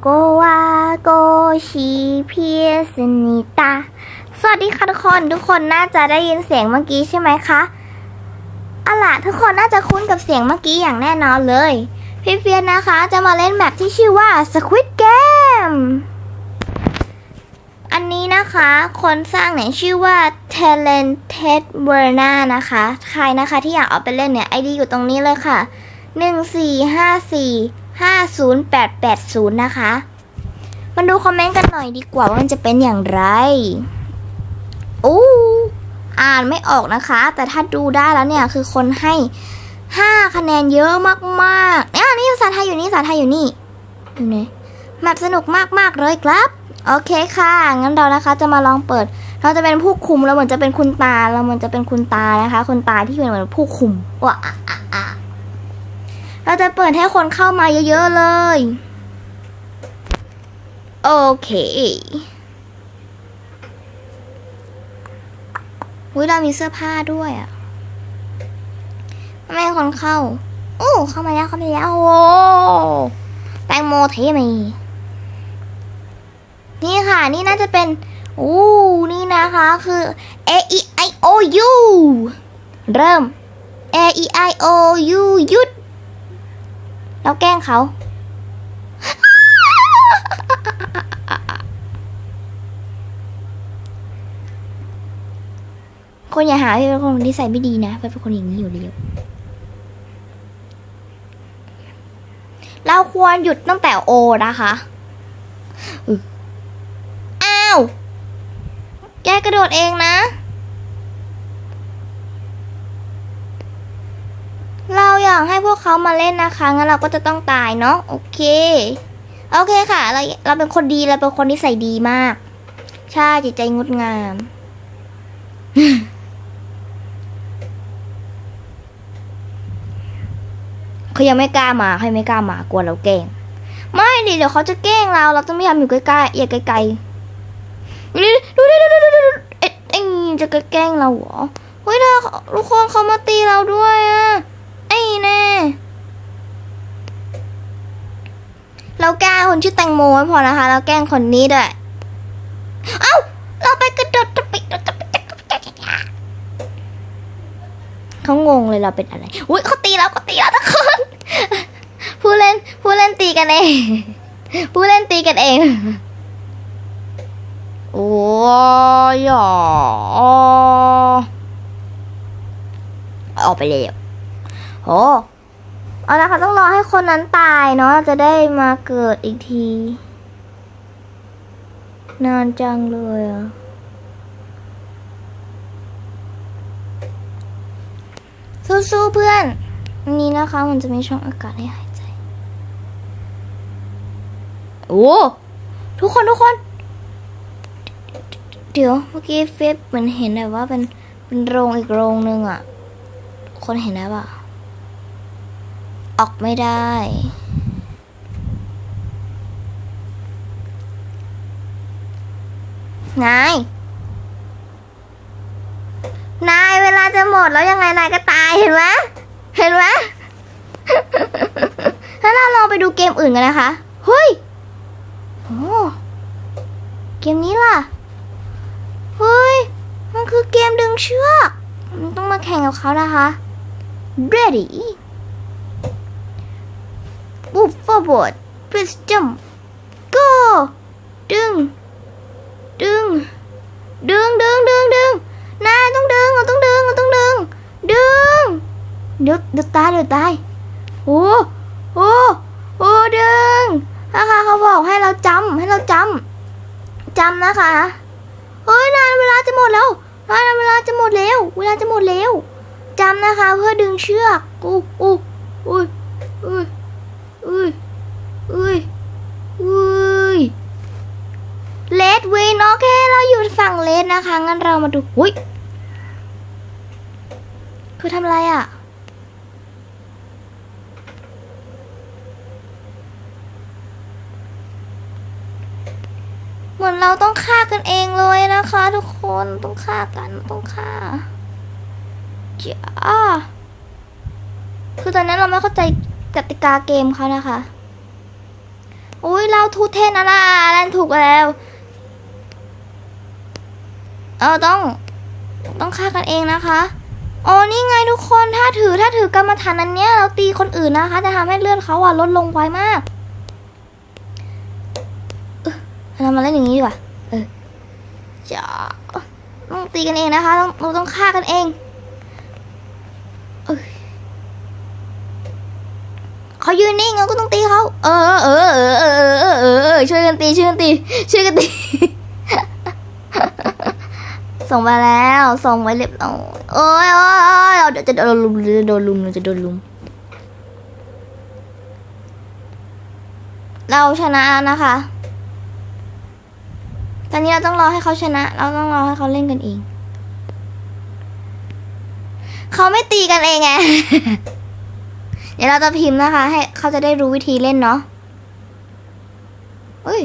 โกวาโกชิเพียสนิตาสวัสดีค่ะทุกคน ทุกคนน่าจะได้ยินเสียงเมื่อกี้ใช่ไหมคะอาล่ะทุกคนน่าจะคุ้นกับเสียงเมื่อกี้อย่างแน่นอนเลย พี่เฟียสนะคะจะมาเล่นแมปที่ชื่อว่า Squid Game อันนี้นะคะ คนสร้างเนี่ยชื่อว่า Talented v e r n a นะคะ ใครนะคะที่อยากเอาไปเล่นเนี่ยไอดีอยู่ตรงนี้เลยค่ะห นึ่งสี่ห้าศูนย์แปดแปดศูนย์นะคะ มาดูคอมเมนต์กันหน่อยดีกว่าว่ามันจะเป็นอย่างไรอู้อ่านไม่ออกนะคะ แต่ถ้าดูได้แล้วเนี่ยคือคนให้ห้าคะแนนเยอะมากๆเนี่ยนี่ภาษาไทยอยู่นี่ภาษาไทยอยู่นี่อยู่ไหนแมปสนุกมากๆเลยครับโอเคค่ะ งั้นเรานะคะจะมาลองเปิด เราจะเป็นผู้คุมแล้วเหมือนจะเป็นคุณตา เราเหมือนจะเป็นคุณตานะคะ คุณตาที่เป็นเหมือนผู้คุมว้าอะอะอะ เราจะเปิดให้คนเข้ามาเยอะๆเลย โอเคอุ้ยเรามีเสื้อผ้าด้วยอะไม่ให้คนเข้า โอ้เข้ามาแล้วเข้ามาแล้วโอ้แตงโมเทมีนี่ค่ะ นี่น่าจะเป็นอู้นี่นะคะคือ A E I O U เริ่ม A E I O U หยุด เราแกล้งเขา คนอย่าหาพี่เป็นคนที่ใส่ไม่ดีนะพี่เป็นคนอย่างนี้อยู่แล้วเราควรหยุดตั้งแต่โอนะคะอ้าว แกกระโดดเองนะ เรา อยากให้พวกเขามาเล่นนะคะ งั้นเราก็จะต้องตายเนาะ โอเค โอเคค่ะ เราเราเป็นคนดี เราเป็นคนที่ใส่ดีมาก ใช่จิตใจงดงาม เขายังไม่กล้ามาเขาไม่กล้ามากลัวเราแกล้ง ไม่ดิเดี๋ยวเขาจะแกล้งเรา เราต้องไม่ทำอยู่ใกล้ๆอย่าไกลๆดูดิดูดิดูดิดูดิดูเอ็งจะแกล้งเราเหรอเฮ้ยเธอทุกคนเขามาตีเราด้วยอะ แน่ เราแกล้งคนชื่อแตงโมไม่พอนะคะ เราแกล้งคนนี้ด้วย เอ้า เราไปกระโดดจะไปจะไปเขางงเลยเราเป็นอะไร อุ้ยเขาตีเราเขาตีเราทุกคน ผู้เล่นผู้เล่นตีกันเอง ผู้เล่นตีกันเอง โอ้ยอะออกไปเลย โอ้เอาละค่ะต้องรอให้คนนั้นตายเนาะจะได้มาเกิดอีกที นานจังเลยอะสู้ๆเพื่อนอันนี้นะคะมันจะมีช่องอากาศให้หายใจ โอ้ทุกคนทุกคน เดี๋ยวเมื่อกี้เฟซเหมือนเห็นแบบว่าเป็นเป็นโรงอีกโรงหนึ่งอะคนเห็นนะปะ ออกไม่ได้ นาย นายเวลาจะหมดแล้วยังไงนายก็ตายเห็นไหมเห็นไหมถ้าเราลองไปดูเกมอื่นกันนะคะ เฮ้ยโอ้เกมนี้ล่ะ เฮ้ย มันคือเกมดึงเชือก มันต้องมาแข่งกับเขานะคะ ready forward please jump go ดึง ดึง ดึงดึงดึงดึงนายต้องดึงเราต้องดึงเราต้องดึง ดึง เดี๋ยวเดี๋ยวตายเดี๋ยวตาย โอ้โอ้โอ้ดึงนะคะเขาบอกให้เราจำให้เราจำจำนะคะเฮ้ยนานเวลาจะหมดแล้วนานเวลาจะหมดแล้ว เวลาจะหมดแล้วจำนะคะ เพื่อดึงเชือกอู้อู้อุ้ยอุ้ยอุ้ยอุ้ยอุ้ยเลดวินโอเคเราอยู่ฝั่งเลด นะคะงั้นเรามาดูอุ้ยคือทำอะไรอะเหมือนเราต้องฆ่ากันเองเลยนะคะทุกคนต้องฆ่ากันต้องฆ่าจ้าคือตอนนั้นเราไม่เข้าใจกติกาเกมเขานะคะ อุ้ยเราทูเทนอะไรแลนถูกแล้ว เราต้อง ต้องฆ่ากันเองนะคะโอ้นี่ไงทุกคนถ้าถือถ้าถือกรรมฐานอันเนี้ยเราตีคนอื่นนะคะจะทำให้เลือดเขาอะลดลงไวมากเรามาเล่นอย่างนี้ดีกว่าเออจะต้องตีกันเองนะคะ ต้องเราต้องฆ่ากันเองเขายืนนิ่งเราก็ต้องตีเขาเออเออเออเออเออช่วยกันตีช่วยกันตีช่วยกันตี ส่งไปแล้ว ส่งไว้เรียบร้อยโอ้ยโอ้ยเดี๋ยวจะโดนลุมจะโดนลุมจะโดนลุม เราชนะนะคะ ตอนนี้เราต้องรอให้เขาชนะ เราต้องรอให้เขาเล่นกันเองเขาไม่ตีกันเองไง เดี๋ยวเราจะพิมพ์นะคะ ให้เขาจะได้รู้วิธีเล่นเนาะอุ้ย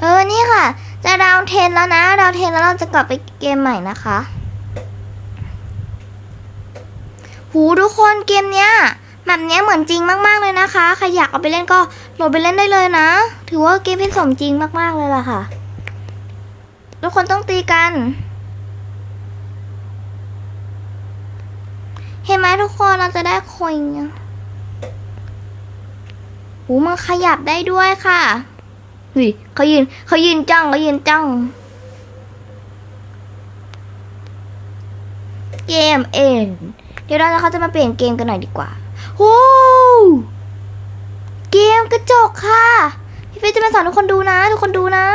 เออ นี่ค่ะ จะดาวเทนแล้วนะ ดาวเทนแล้วเราจะกลับไปเกมใหม่นะคะ หูทุกคนเกมเนี้ยแบบเนี้ยเหมือนจริงมากๆเลยนะคะ ใครอยากเอาไปเล่นก็โหลดไปเล่นได้เลยนะ ถือว่าเกมเป็นสมจริงมากๆเลยล่ะค่ะ ทุกคนต้องตีกัน เห็นไหมทุกคนเราจะได้คอยเนี่ยหูมันขยับได้ด้วยค่ะ เฮ้ยเขายืนเขายืนจ้องเขายืนจ้อง เกมเอ็นเดี๋ยวเราจะเขาจะมาเปลี่ยนเกมกันหน่อยดีกว่าโอ้เกมกระจกค่ะ พี่เฟจะมาสอนทุกคนดูนะ ทุกคนดูนะ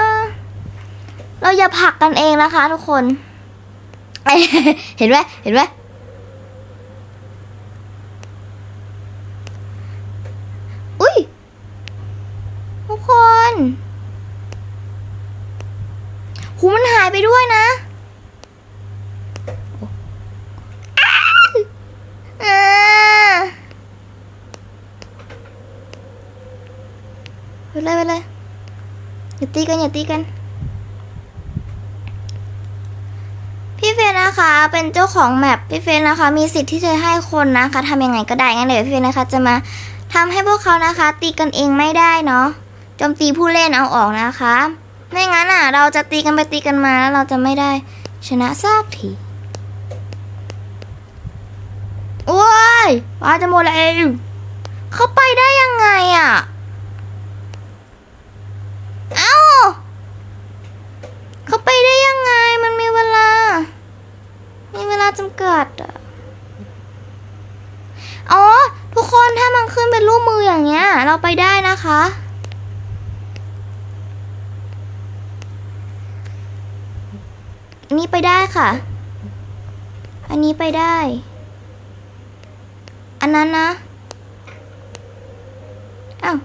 เราอย่าผักกันเองนะคะ ทุกคน เห็นไหมเห็นไหมอุ้ย ทุกคนหูมันหายไปด้วยนะอ้าวอ่า ไปเลยไปเลยอย่าตีกันอย่าตีกัน พี่เฟนนะคะ เป็นเจ้าของแมปพี่เฟนนะคะ มีสิทธิ์ที่จะให้คนนะคะทำยังไงก็ได้งั้นเดี๋ยวพี่เฟนนะคะ จะมาทำให้พวกเขานะคะ ตีกันเองไม่ได้เนาะโจมตีผู้เล่นเอาออกนะคะไม่งั้นอะ เราจะตีกันไปตีกันมาแล้วเราจะไม่ได้ชนะสักทีโอ้ยว่าจะหมดแล้วเขาไปได้ยังไงอะ เอ้า เขาไปได้ยังไง มันมีเวลา มีเวลาจำกัดอะอ๋อ ทุกคนถ้ามันขึ้นเป็นรูปมืออย่าง เราไปได้นะคะ อันนี้ไปได้ค่ะ อันนี้ไปได้ อันนั้นนะ อ้าว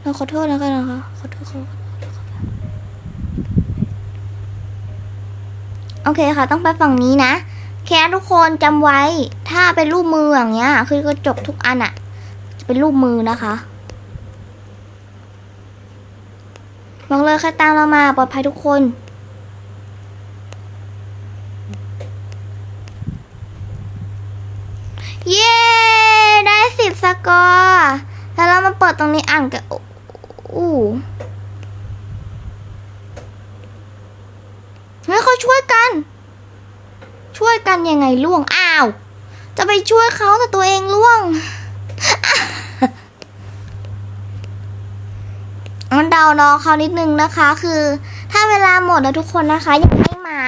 เราขอโทษแล้วกันนะคะ ขอโทษขอโทษขอโอเคค่ะ ต้องไปฝั่งนี้นะ แค่ทุกคนจำไว้ ถ้าเป็นรูปมืออย่างเงี้ย คือกระจกทุกอันอะจะเป็นรูปมือนะคะ บอกเลยใครตามเรามาปลอดภัยทุกคนเย้ได้สิบสกอร์แล้วเรามาเปิดตรงนี้อ่านกันอู้เฮ้ยเขาช่วยกัน ช่วยกันยังไงล่วงอ้าว จะไปช่วยเขาแต่ตัวเองล่วง มันเดาน้องเขานิดนึงนะคะ คือ ถ้าเวลาหมดแล้วทุกคนนะคะยังไม่มา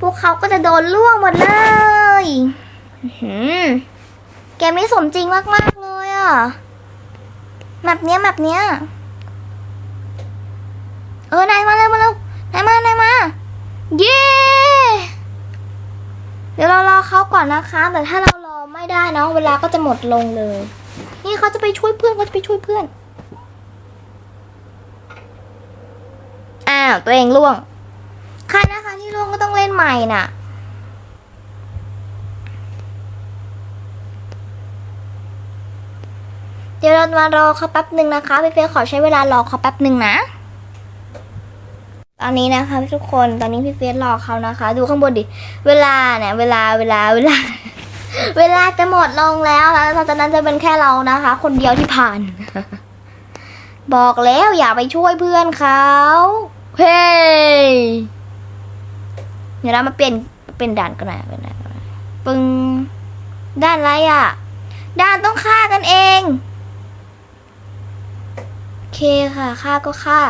พวกเขาก็จะโดนล่วงหมดเลยเกมนี้สมจริงมาก ๆ เลยอะแบบเนี้ยแบบเนี้ย เออนายมาเร็วมาเร็วนายมานายมา เย้ เดี๋ยวเรารอเขาก่อนนะคะ แต่ถ้าเรารอไม่ได้นะเวลาก็จะหมดลงเลย นี่เขาจะไปช่วยเพื่อนเขาจะไปช่วยเพื่อนาวตัวเองล่วงใครนะคะที่ล่วงก็ต้องเล่นใหม่น่ะ เดี๋ยวเรามารอเขาแป๊บหนึ่งนะคะพี่เฟยขอใช้เวลารอเขาแป๊บหนึ่งนะ ตอนนี้นะคะทุกคนตอนนี้พี่เฟสรอเขานะคะ ดูข้างบนดิ เวลาเนี่ย เวลาเวลาเวลา เวลาจะหมดลงแล้วแล้วหลังจากนั้นจะเป็นแค่เรานะคะ คนเดียวที่ผ่านบอกแล้วอย่าไปช่วยเพื่อนเขา เฮ้ยเดี๋ยวเรามาเปลี่ยนเป็นด่านกันหน่อยเป็นด่านกันหน่อยปึ้งด้านอะไรอะด้านต้องฆ่ากันเองโอเคค่ะฆ่าก็ฆ่า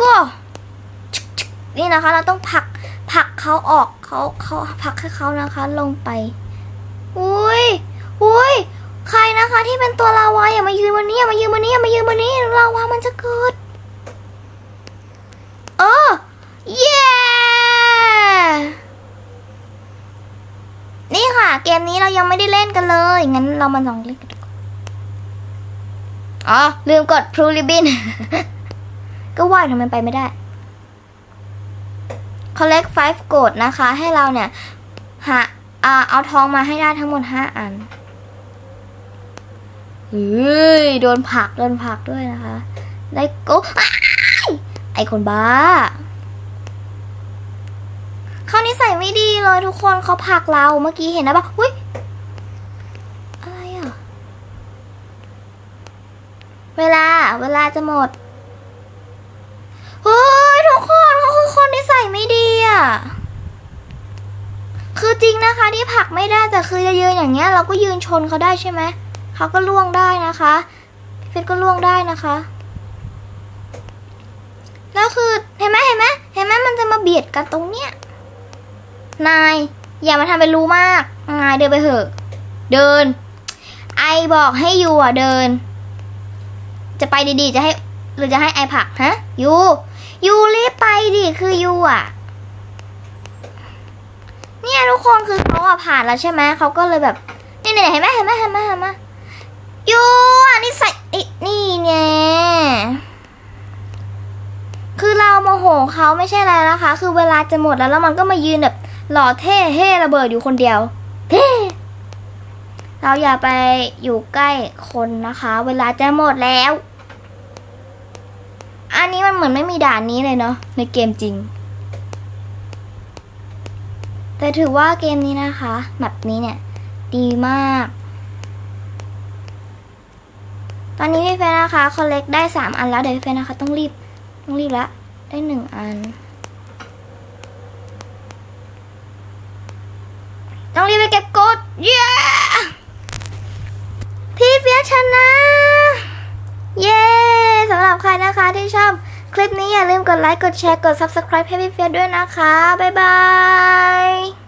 ก็นี่นะคะ เราต้องผลักผลักเขาออกเขาเขาผลักให้เขานะคะ ลงไปอุ้ยอุ้ยใครนะคะ ที่เป็นตัวลาวาอย่ามายืนบนนี้อย่ามายืนบนนี้อย่ามายืนบนนี้ลาวามันจะเกิดเออเย้นี่ค่ะ เกมนี้เรายังไม่ได้เล่นกันเลยงั้นเรามาลองเล่นกันดีกว่าอ๋อลืมกดพลูริบิน ก็ว่ายทำไมไปไม่ได้ collect five gold นะคะ ให้เราเนี่ยหาเอาทองมาให้ได้ทั้งหมดห้าอัน เฮ้ยโดนผลักโดนผลักด้วยนะคะ ได้โก้ไอคนบ้าเขานิสัยไม่ดีเลยทุกคนเขาผลักเราเมื่อกี้เห็นนะปะอุ้ยอะไรอะ เวลาเวลาจะหมดเฮ้ยทุกคนเขาคือคนนิสัยไม่ดีอะคือจริงนะคะที่ผลักไม่ได้แต่คือจะยืนอย่างเงี้ย เราก็ยืนชนเขาได้ใช่ไหม เขาก็ล่วงได้นะคะพี่เฟสก็ล่วงได้นะคะแล้วคือเห็นไหมเห็นไหมเห็นไหมมันจะมาเบียดกันตรงเนี้ยนายอย่ามาทำเป็นรู้มากนายเดินไปเถอะ เดิน ไอบอกให้อยู่อะเดิน จะไปดีๆ จะให้หรือจะให้ไอผักฮะยูยูรีบไปดิคือยูอะ เนี่ยทุกคนคือเขาอะผ่านแล้วใช่ไหมเขาก็เลยแบบนี่เนี่ยเห็นไหมเห็นไหมเห็นไหมเห็นไหม ยูอะนี่ใส่อ้นี่เนี่ยคือเราโมโหเขาไม่ใช่อะไรนะคะ คือเวลาจะหมดแล้วแล้วมันก็มายืนแบบ หล่อเท่เฮ่ระเบิดอยู่คนเดียวเฮ้เราอย่าไปอยู่ใกล้คนนะคะ เวลาจะหมดแล้ว อันนี้มันเหมือนไม่มีด่านนี้เลยเนาะในเกมจริง แต่ถือว่าเกมนี้นะคะแบบนี้เนี่ย ดีมาก ตอนนี้พี่เฟนนะคะคอลเลกได้สามอันแล้วเดี๋ยวพี่เฟนนะคะต้องรีบต้องรีบละได้หนึ่งอัน ต้องรีบไปเก็บกดเย้พี่เฟียชนะ เย้สำหรับใครนะคะที่ชอบคลิปนี้อย่าลืมกดไลค์ กดแชร์ กด Subscribe ให้พี่เฟียด้วยนะคะ บ๊ายบาย